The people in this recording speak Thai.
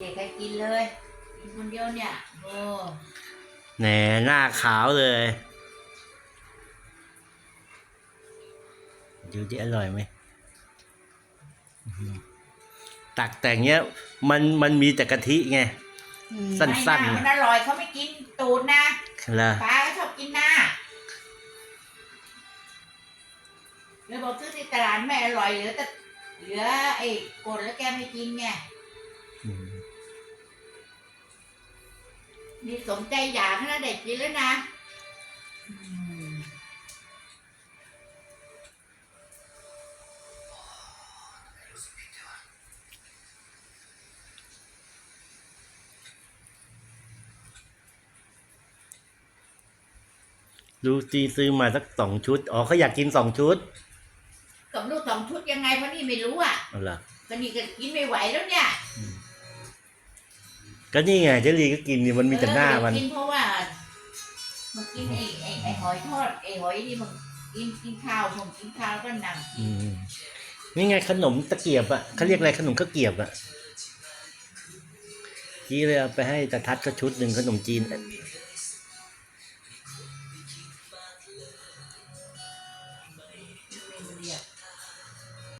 เด็กใครกินเลยกินคนเดียวเนี่ยโอ้แหนหน้าขาวเลยดูดิอร่อยไหมอื้อหือตักแต่งเนี้ย มันมันมีแต่กะทิไง สั้นๆ ไม่ามันอร่อยเขาไม่กินตูดนะละป้าก็ชอบกินหน้าเลยบอกซื้อที่ตลาดไม่อร่อยเหลือแต่เหลือไอ้กดแล้วแกไม่กินไงอืม นี่สมใจอยากนะเด็กกินแล้วนะอืมดูจีซื้อมาสักสองชุด อ๋อเขาอยากกินสองชุดกับลูกสองชุดยังไงเพราะนี่ไม่รู้อะเอาล่ะก็นี่ก็กินไม่ไหวแล้วเนี่ย ก็นี่ไงเจลีก็กินนี่มันมีแต่หน้ามันเออกินเพราะว่ามันกินไอ้ไอ้ไอ้หอยทอดไอ้หอยนี่มันกินกินข้าวผมกินข้าวแล้วก็นั่งกิอืนมนี่ไงขนมตะเกียบอะเขาเรียกอะไรขนมข้าวเกรียบอะกี้เลยเอาไปให้ตาทัดก็ชุดหนึ่งขนมจีน